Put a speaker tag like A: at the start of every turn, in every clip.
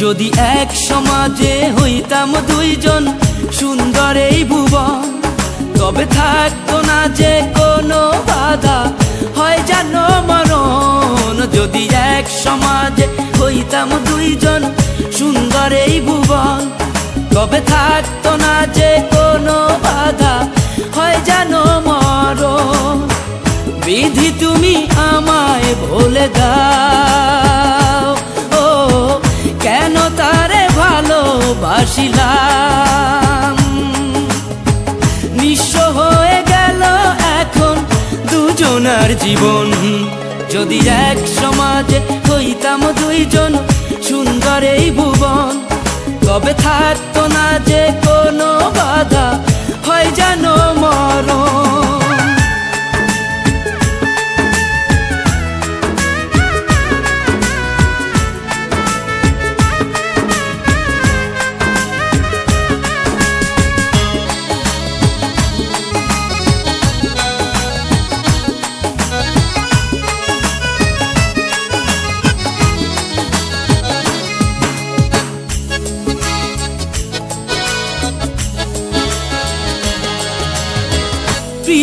A: যদি এক সমাজে হইতাম দুইজন সুন্দর এই ভুবন, তবে থাকতো না যে কোনো বাধা। হয় জানো মরণ, যদি এক সমাজে হইতাম দুইজন সুন্দর এই ভুবন, তবে থাকতো না যে কোনো বাধা। হয় জানো মরণ, বিধি তুমি আমায় ভুলে দাও। ভালোবাসিলাম নিঃস্ব হয়ে গেল এখন দুজনার জীবন। যদি এক সমাজে হইতাম দুইজন সুন্দর এই ভুবন, তবে থাকতো না যে কোনো বাধা, হয় যেন মরণ।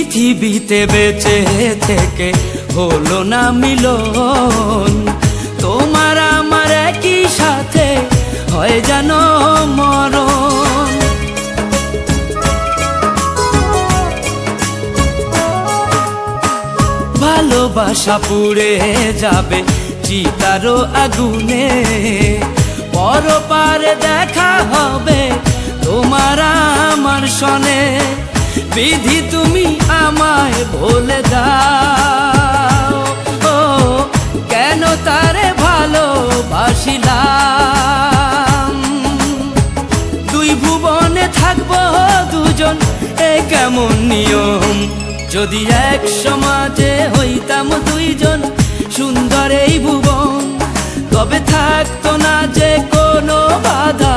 A: পৃথিবীতে বেঁচে থেকে হলো না মিলন। তোমার আমার একই সাথে হয় যেন মরণ। ভালোবাসা পুড়ে যাবে চিতারও আগুনে। পরপারে দেখা হবে তোমার আমার সনে। বিধি তুমি আমায় বলে দাও। ও, কেন তারে ভালোবাসিলাম? দুই ভুবনে থাকব দুজন, এ কেমন নিয়ম? যদি এক সমাজে হইতাম দুইজন, সুন্দর এই ভুবন, তবে থাকতো না যে কোনো বাধা।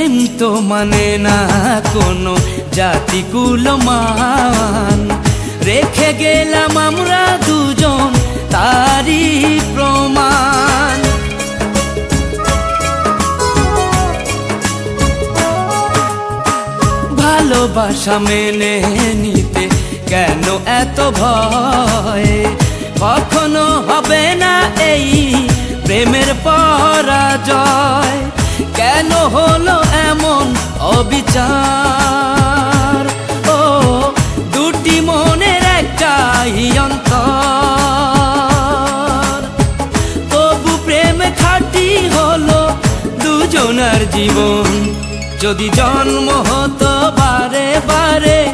A: প্রেম তো মানে না কোনো জাতি মান। রেখে গেলাম আমরা দুজন তারই প্রমাণ। ভালোবাসা মেনে নিতে কেন এত ভয়? কখনো হবে না এই প্রেমের পরাজয় অবিচার। ও, দুটি মনের একটাই অন্তর। তবু প্রেম খাটি হলো দুজনার জীবন। যদি জন্ম হতো বারে বারে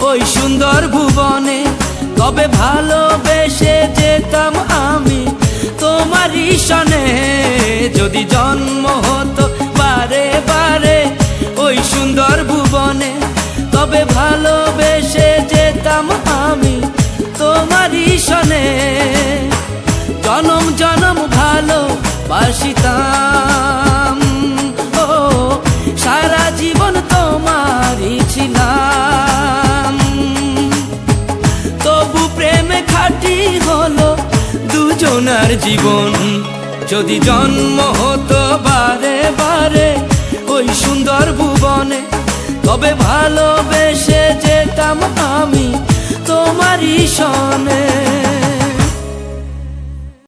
A: ওই সুন্দর ভুবনে, তবে ভালোবেসে যেতাম আমি তোমারই সনে। যদি জন্ম তবে ভালোবেসে যেতাম আমি তোমারই সনে। জনম জনম ভালো বাসিতাম ও, সারা জীবন তোমারই ছিলাম। তবু প্রেমে খাটি হলো দুজনার জীবন। যদি জন্ম হতো বারে বারে ওই সুন্দর ভুবনে তবে ভালোবেসে যেতাম আমি তোমারই সনে।